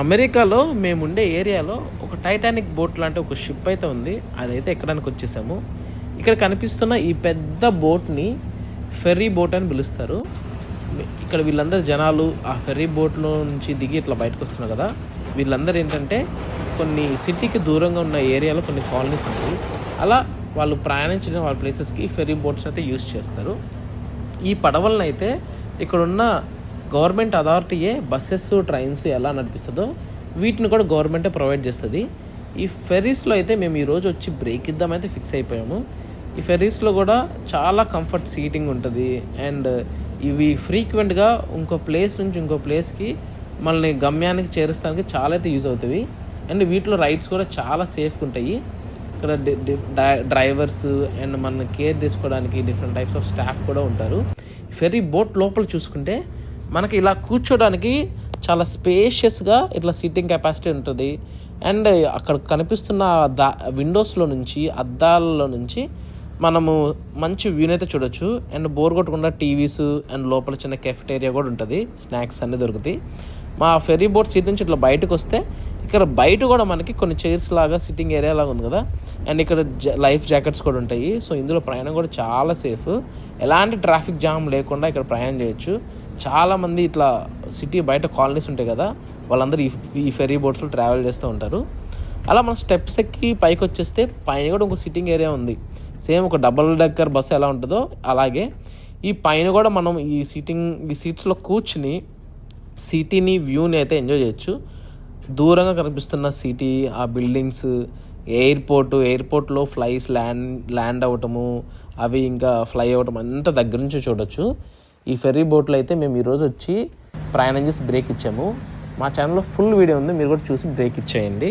అమెరికాలో మేము ఉండే ఏరియాలో ఒక టైటానిక్ బోట్ లాంటి ఒక షిప్ అయితే ఉంది. అదైతే ఎక్కడానికి వచ్చేసాము. ఇక్కడ కనిపిస్తున్న ఈ పెద్ద బోట్ని ఫెర్రీ బోట్ అని పిలుస్తారు. ఇక్కడ వీళ్ళందరూ జనాలు ఆ ఫెర్రీ బోట్లో నుంచి దిగి ఇట్లా బయటకు వస్తున్నారు కదా. వీళ్ళందరూ ఏంటంటే కొన్ని సిటీకి దూరంగా ఉన్న ఏరియాలో కొన్ని కాలనీస్ ఉంటాయి. అలా వాళ్ళు ప్రయాణించిన వాళ్ళ ప్లేసెస్కి ఫెర్రీ బోట్స్ అయితే యూస్ చేస్తారు. ఈ పడవలను అయితే ఇక్కడున్న గవర్నమెంట్ అథారిటీయే బస్సెస్ ట్రైన్స్ ఎలా నడిపిస్తుందో వీటిని కూడా గవర్నమెంటే ప్రొవైడ్ చేస్తుంది. ఈ ఫెర్రీస్లో అయితే మేము ఈరోజు వచ్చి బ్రేక్ ఇద్దామైతే ఫిక్స్ అయిపోయాము. ఈ ఫెర్రీస్లో కూడా చాలా కంఫర్ట్ సీటింగ్ ఉంటుంది. అండ్ ఇవి ఫ్రీక్వెంట్గా ఇంకో ప్లేస్ నుంచి ఇంకో ప్లేస్కి మనల్ని గమ్యానికి చేరుస్తానికి చాలా అయితే యూజ్ అవుతాయి. అండ్ వీటిలో రైడ్స్ కూడా చాలా సేఫ్గా ఉంటాయి. ఇక్కడ డి- డ్రైవర్స్ అండ్ మన కేర్ తీసుకోవడానికి డిఫరెంట్ టైప్స్ ఆఫ్ స్టాఫ్ కూడా ఉంటారు. ఫెర్రీ బోట్ లోపల చూసుకుంటే మనకి ఇలా కూర్చోడానికి చాలా స్పేషియస్గా ఇట్లా సీటింగ్ కెపాసిటీ ఉంటుంది. అండ్ అక్కడ కనిపిస్తున్న దా విండోస్లో నుంచి అద్దాలలో నుంచి మనము మంచి వ్యూని అయితే చూడొచ్చు. అండ్ బోర్ కొట్టకుండా టీవీస్ అండ్ లోపల చిన్న కెఫెటేరియా కూడా ఉంటుంది. స్నాక్స్ అన్నీ దొరుకుతాయి. మా ఫెర్రీ బోట్ సీట్ నుంచి ఇట్లా బయటకు వస్తే ఇక్కడ బయట కూడా మనకి కొన్ని చైర్స్ లాగా సిట్టింగ్ ఏరియా లాగా ఉంది కదా. అండ్ ఇక్కడ లైఫ్ జాకెట్స్ కూడా ఉంటాయి. సో ఇందులో ప్రయాణం కూడా చాలా సేఫ్ ఎలాంటి ట్రాఫిక్ జామ్ లేకుండా ఇక్కడ ప్రయాణం చేయొచ్చు. చాలామంది ఇట్లా సిటీ బయట కాలనీస్ ఉంటాయి కదా వాళ్ళందరూ ఈ ఈ ఫెర్రీ బోట్స్లో ట్రావెల్ చేస్తూ ఉంటారు. అలా మన స్టెప్స్ ఎక్కి పైకి వచ్చేస్తే పైన కూడా ఇంకో సిట్టింగ్ ఏరియా ఉంది. సేమ్ ఒక డబుల్ డెక్కర్ బస్సు ఎలా ఉంటుందో అలాగే ఈ పైన కూడా మనం ఈ సీటింగ్ ఈ సీట్స్లో కూర్చుని సిటీని వ్యూని అయితే ఎంజాయ్ చేయొచ్చు. దూరంగా కనిపిస్తున్న సిటీ ఆ బిల్డింగ్స్ ఎయిర్పోర్ట్ ఎయిర్పోర్ట్లో ఫ్లైస్ ల్యాండ్ ల్యాండ్ అవ్వటము అవి ఇంకా ఫ్లై అవ్వటం అంతా దగ్గర నుంచి చూడొచ్చు. ఈ ఫెర్రీ బోట్లో అయితే మేము ఈరోజు వచ్చి ప్రయాణం చేసి బ్రేక్ ఇచ్చాము. మా ఛానల్లో ఫుల్ వీడియో ఉంది మీరు కూడా చూసి బ్రేక్ ఇచ్చేయండి.